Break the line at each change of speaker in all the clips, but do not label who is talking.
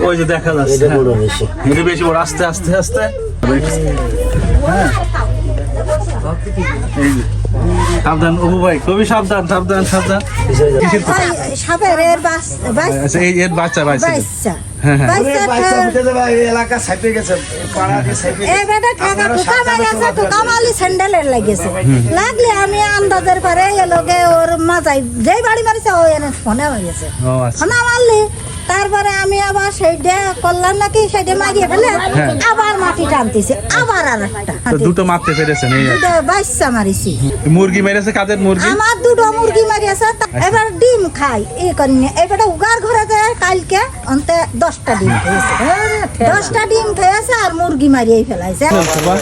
ওই যে দেখা যাচ্ছে
এটা
হ্যাঁ।
বড় বেশি
এটা বেশি বড় আস্তে আস্তে আস্তে। হ্যাঁ। সাবধান অপু ভাই খুবই সাবধান সাবধান সাবধান। আচ্ছা এর বাচ্চা। বাচ্চা। হ্যাঁ, হ্যাঁ।
লাগলে আমি আন্দাজের পরে এলোকে ওর মাথায় যেই বাড়ি মারিছে ও এনে ফোনে
আচ্ছা।
ফোনা মারলি তারপরে আমি আবার সেইটা করলাম নাকি সেইটা মারিয়ে ফেলে আবার মাটি টানতেছি আবার আর একটা
দুটো মারতে পেরেছেন এই
দুটো বাচ্চা মারিছি।
মুরগি মেরেছে কাদের মুরগি?
আমার দুটো মুরগি মারিয়েছে তা- এবার ডিম খাই এই করিনি। এবার উগার ঘরেতে কালকে অন্তে দশটা ডিম খেয়েছে দশটা ডিম খেয়েছে আর মুরগি মারিয়ে ফেলাইছে
বাহ,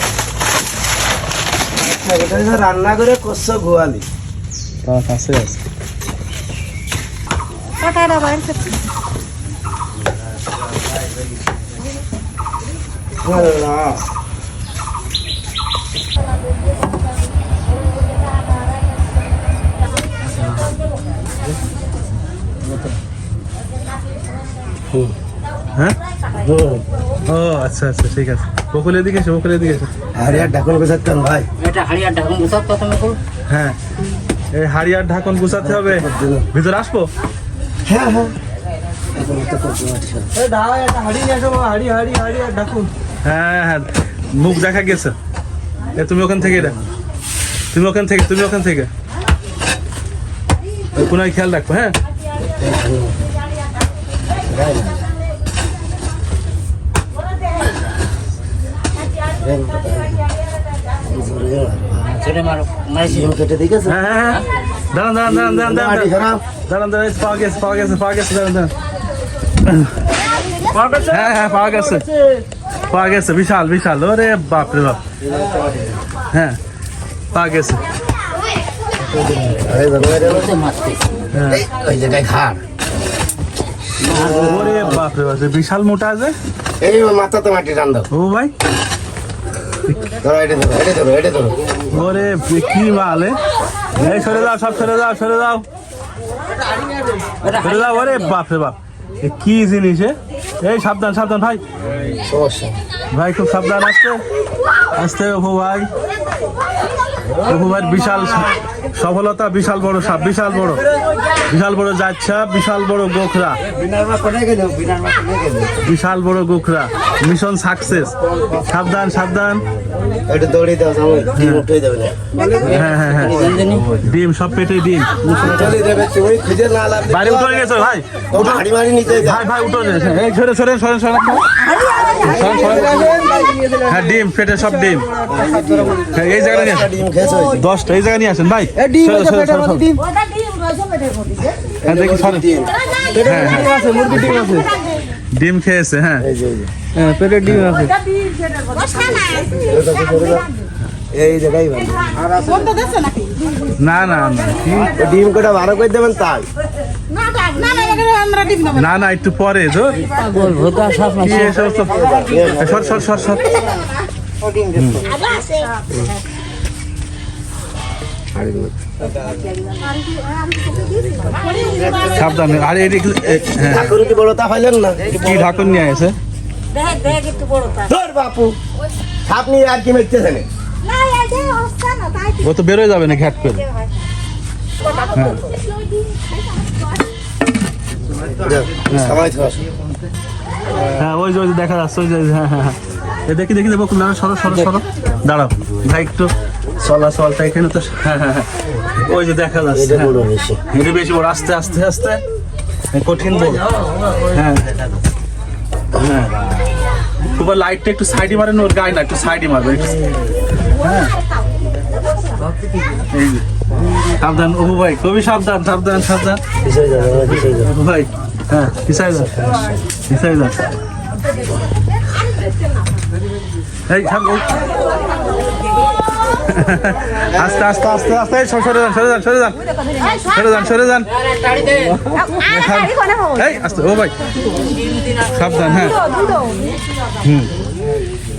রান্না করে করছ গোয়ালি
তার কাছে আছে
কাটাটা বাইর করছি।
হ্যাঁ? ও আচ্ছা আচ্ছা ঠিক আছে। বকুলের দিকে এসে বকুলের দিকে এসে।
কেন ভাই।
এটা হাড়িয়ার ঢাকুন প্রথমে করুন
হ্যাঁ। এই হাড়িয়ার ঢাকন গুছাতে হবে। ভিতরে আসব?
হ্যাঁ হ্যাঁ।
হ্যাঁ হ্যাঁ মুখ দেখা গেছে। এ তুমি ওখান থেকে এটা। তুমি ওখান থেকে তুমি ওখান থেকে। কোনায় খেয়াল রাখব হ্যাঁ
ছেড়ে মারো মাইছি
ডিম কেটে দিয়েছে
হ্যাঁ হ্যাঁ হ্যাঁ পাওয়া গেছে বিশাল বিশাল ওরে বাপ রে বাপ হ্যাঁ পাওয়া গেছে বিশাল মোটা আছে
এই মাথা তো মাটি টান
ও ভাই। ওরে কি মালে? এই সরে যাও সব সরে যাও সরে যাও। সরে যাও ওরে বাপ। রে বাপ কি জিনিস এ? এই সাবধান সাবধান ভাই।
সমস্যা
ভাই খুব সাবধান আসতে। আসতে অপু ভাই। অপু ভাই বিশাল সফলতা বিশাল বড় সাপ বিশাল বড়। বিশাল বড় যাচ্ছা বিশাল বড় গোখরা। বিশাল বড় গোখরা। Mission success. সাবধান সাবধান।
ডিম
হ্যাঁ। হ্যাঁ হ্যাঁ ডিম সব পেটে ডিম।
চলে যাবে তুমি খুঁজে না লাগবে
বাইরে উঠে গেছো ভাই? ভাই ভাই উঠো সরে সরে সরে সরে। সরেন, সরেন। হ্যাঁ ডিম পেটে সব ডিম। হ্যাঁ, এই জায়গাটা নিয়ে আসেন।
ডিম খেয়েছো
দশটা এই জায়গা নিয়ে আসেন ভাই। সরে, সরে, সরে, সরে। হ্যাঁ দেখি সরেন হ্যাঁ হ্যাঁ। ডিম খেয়েছে হ্যাঁ।
এই যে এই যে।
পেটে ডিম আছে।
ওটা ডিম মধ্যে।
এই জায়গায় ভালো
কোনটা দেখছ নাকি?
না না না
ডিম কটা ভালো করে দেবেন তাই?
না, না,
একটু পরে তো সর সর সর সর। সাবধানে। আরে হ্যাঁ
ঠাকুর কি বড় তা হইলেন না?
কি ঢাকন নিয়ে আছে।
ধর বাপু। আপনি আর কি মেরতেছেন
ও তো বেরোয় যাবে না ঘ্যাট করে? হ্যাঁ ওই যে দেখা যাচ্ছে ওই যে হ্যাঁ হ্যাঁ হ্যাঁ। দেখি দেখি দেবো না সরো সরো সরো। দাঁড়াও ভাই একটু চলাচলটা এখানে তো হ্যাঁ হ্যাঁ হ্যাঁ। ওই যে দেখা যাচ্ছে
এটা
হ্যাঁ।
বেশি
বড় আস্তে আস্তে আস্তে। কঠিন বড় হ্যাঁ। হ্যাঁ। লাইটটা একটু সাইডে মারেন ওর গায়ে না একটু সাইডে মারবে হ্যাঁ। সাবধান অবু ভাই, খুবই সাবধান সাবধান সাবধান। ভাই হ্যাঁ পিছাই যান পিছাই যান এই আস্তে আস্তে আস্তে আস্তে সরে সরে যান সরে যান সরে যান। সরে যান এই, আস্তে ও ভাই। সাবধান হ্যাঁ। হুম।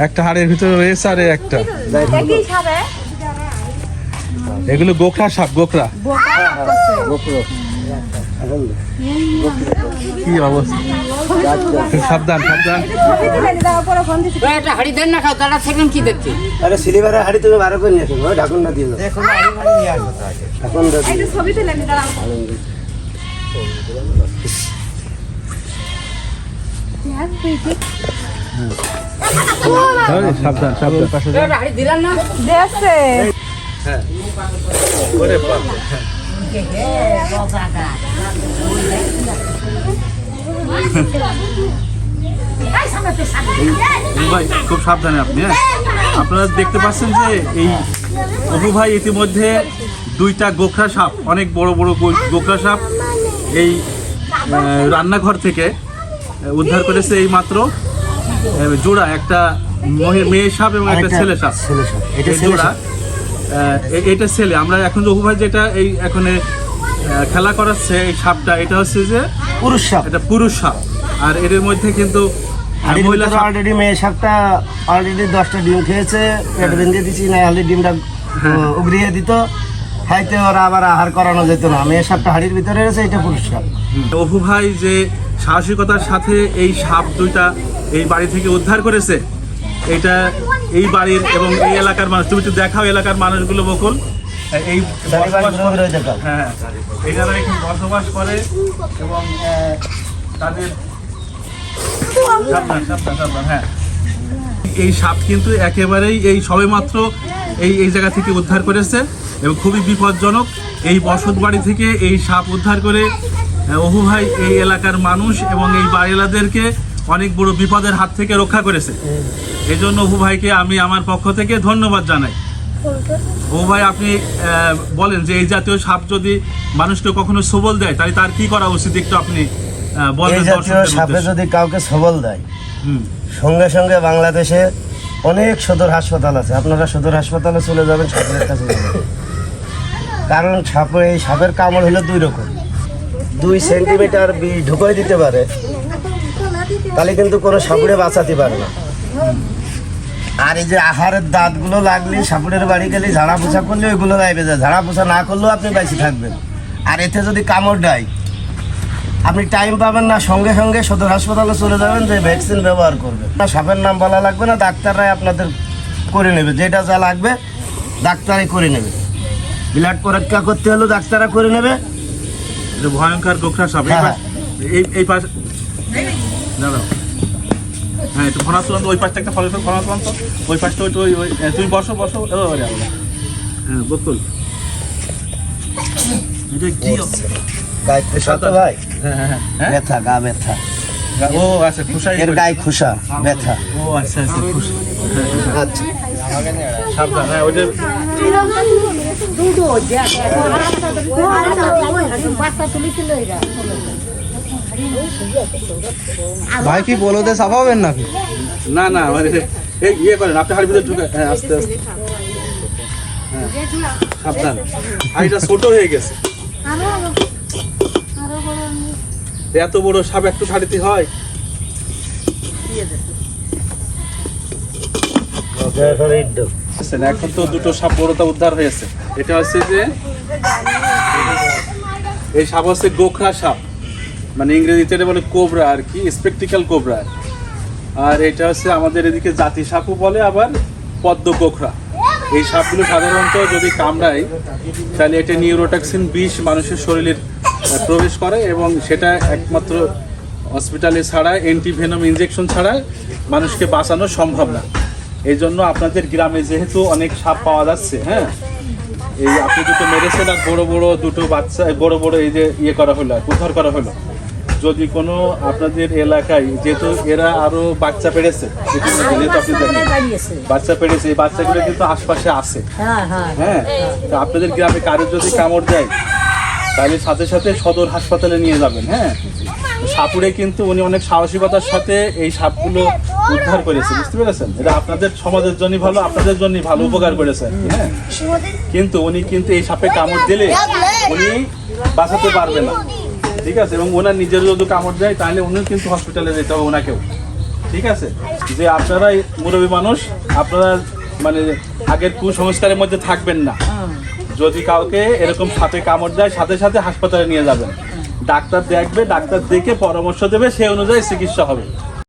একটা হাড়ের ভিতরে রয়েছে আর একটা। এগুলো গোখরা সাপ গোখরা। কি অবস্থা? সাবধান সাবধান।
একটা হাড়ি দেন না খাও তারা কি দেখছি?
আরে সিলিভারের হাড়ি তুমি বারো করে ঢাকুনটা দিয়ে
সাবধান সাবধান। পাশে যান।
হাড়ি দিলেন না?
ওরে বাপ। ভাই খুব সাবধানে আপনি হ্যাঁ? আপনারা দেখতে পাচ্ছেন যে এই অপু ভাই ইতিমধ্যে দুইটা গোখরা সাপ অনেক বড় বড় গোখরা সাপ এই রান্নাঘর থেকে উদ্ধার করেছে এই মাত্র জোড়া একটা মেয়ে সাপ এবং একটা ছেলে সাপ।
ছেলে সাপ। এটা
জোড়া এটা ছেলে। আমরা এখন যে অপু ভাই যেটা এই এখন খেলা করাচ্ছে এই সাপটা এটা হচ্ছে যে
পুরুষ সাপ।
এটা পুরুষ সাপ। আর এদের মধ্যে কিন্তু মহিলা
অলরেডি মেয়ে সাপটা অলরেডি দশটা ডিম খেয়েছে পেট বেঁধে দিছি না হলে ডিমটা উ- উগরিয়ে দিত। খাইতে ওরা আবার আহার করানো যেত না। মেয়ে সাপটা হাড়ির ভিতরে রয়েছে এটা পুরুষ সাপ।
অপু ভাই যে সাহসিকতার সাথে এই সাপ দুইটা এই বাড়ি থেকে উদ্ধার করেছে। এটা এই বাড়ির এবং এই এলাকার মানুষ। তুমি তো দেখাও এলাকার মানুষগুলো বকুল। এই বসবাস করে হ্যাঁ এখানে বসবাস করে এবং তাদের হ্যাঁ। এই সাপ কিন্তু একেবারেই এই সবেমাত্র এই এই জায়গা থেকে উদ্ধার করেছে এবং খুবই বিপজ্জনক। এই বসত বাড়ি থেকে এই সাপ উদ্ধার করে অহু ভাই এই এলাকার মানুষ এবং এই বাড়িওয়ালাদেরকে অনেক বড় বিপদের হাত থেকে রক্ষা করেছে। এই জন্য অহু ভাইকে আমি আমার পক্ষ থেকে ধন্যবাদ জানাই। অহু ভাই আপনি বলেন যে এই জাতীয় সাপ যদি মানুষকে কখনো সবল দেয় তাহলে তার কি করা উচিত? একটু আপনি বলেন
জাতীয় সাপে যদি কাউকে সবল দেয় সঙ্গে সঙ্গে বাংলাদেশে অনেক সদর হাসপাতাল আছে। আপনারা সদর হাসপাতালে চলে যাবেন সাপের কাছে। কারণ সাপ এই সাপের কামড় হলো দুই রকম। দুই সেন্টিমিটার বিষ ঢুকাই দিতে পারে তাহলে কিন্তু কোনো সাপুড়ে বাঁচাতে পারে না। আর এই যে আহারের দাঁতগুলো লাগলে সাপুড়ের বাড়ি গেলে ঝাড়া পোছা করলে ওইগুলো গাইবে যায় ঝাড়া পোছা না করলেও আপনি বেঁচে থাকবেন। আর এতে যদি কামড় দেয় আপনি টাইম পাবেন না সঙ্গে সঙ্গে সদর হাসপাতালে চলে যাবেন যে ভ্যাকসিন ব্যবহার করবেন না সাপের নাম বলা লাগবে না ডাক্তাররাই আপনাদের করে নেবে। যেটা যা লাগবে ডাক্তারাই করে নেবে। ব্লাড পরীক্ষা করতে হলেও ডাক্তাররা করে নেবে।
ভয়ঙ্কর গোখরা সাপ এই
হ্যাঁ,
এই এই পাশ দাঁড়াও হ্যাঁ একটু ফোনা তুলান তো, ওই পাশটা একটা ফলো ফোনা তুলান তো ওই পাশটা ওই ওই ওই হ্যাঁ, তুমি বসো বসো হ্যাঁ বকুল এটা কি
ভাই
হ্যাঁ হ্যাঁ হ্যাঁ হ্যাঁ?
ব্যথা গা ব্যথা
ও আচ্ছা খুশাই
এর গায়ে খোসা ব্যথা
ও আচ্ছা আচ্ছা খুশি
আচ্ছা
সাবধান হ্যাঁ ওই যে
ভাই কি বলতে সাফাবেন নাকি?
না না মানে এই ইয়ে করেন, আপনি হাড়ির ভিতরে ঢুকে হ্যাঁ আস্তে আস্তে। হ্যাঁ সাবধান। হাড়িটা ছোট হয়ে গেছে। এত বড় সাপ একটু শাড়িতে হয়। এখন তো দুটো সাপ বড়টা উদ্ধার হয়েছে। এটা হচ্ছে যে এই সাপ হচ্ছে গোখরা সাপ। মানে ইংরেজিতে এটা বলে কোবরা আর কি স্পেকটিক্যাল কোবরা। আর এটা হচ্ছে আমাদের এদিকে জাতি সাপও বলে, আবার পদ্ম গোখরা এই সাপগুলো সাধারণত যদি কামড়ায়, তাহলে এটা নিউরোটক্সিন বিষ মানুষের শরীরের প্রবেশ করে এবং সেটা একমাত্র হসপিটালে ছাড়া অ্যান্টিভেনম ইনজেকশন ছাড়া মানুষকে বাঁচানো সম্ভব না। এই জন্য আপনাদের গ্রামে যেহেতু অনেক সাপ পাওয়া যাচ্ছে হ্যাঁ? এই আপনি দুটো মেরেছেন আর বড় বড় দুটো বাচ্চা, বড় বড় এই যে ইয়ে করা হলো, উদ্ধার করা হলো। যদি কোনো আপনাদের এলাকায় যেহেতু এরা আরও বাচ্চা পেড়েছে ইতিমধ্যে, যেহেতু আপনি জানেন বাচ্চা পেড়েছে এই বাচ্চাগুলো কিন্তু আশপাশে আছে। হ্যাঁ তো আপনাদের গ্রামে কারোর যদি কামড় দেয় তাহলে সাথে সাথে সদর হাসপাতালে নিয়ে যাবেন হ্যাঁ? সাপুরে কিন্তু উনি অনেক সাহসিকতার সাথে এই সাপগুলো উদ্ধার করেছে বুঝতে পেরেছেন? এটা আপনাদের সমাজের জন্য ভালো আপনাদের জন্য ভালো উপকার করেছে হ্যাঁ? কিন্তু উনি কিন্তু এই সাপে কামড় দিলে উনি বাঁচাতে পারবে না। ঠিক আছে, এবং ওনার নিজের যদি কামড় যায় তাহলে উনি কিন্তু হসপিটালে যেতে হবে ওনাকেও। ঠিক আছে? যে আপনারা মুরবী মানুষ, আপনারা মানে আগের কুসংস্কারের মধ্যে থাকবেন না। যদি কাউকে এরকম সাপে কামড় দেয়, সাথে সাথে হাসপাতালে নিয়ে যাবেন। ডাক্তার দেখবে, ডাক্তার দেখে পরামর্শ দেবে সে অনুযায়ী চিকিৎসা হবে।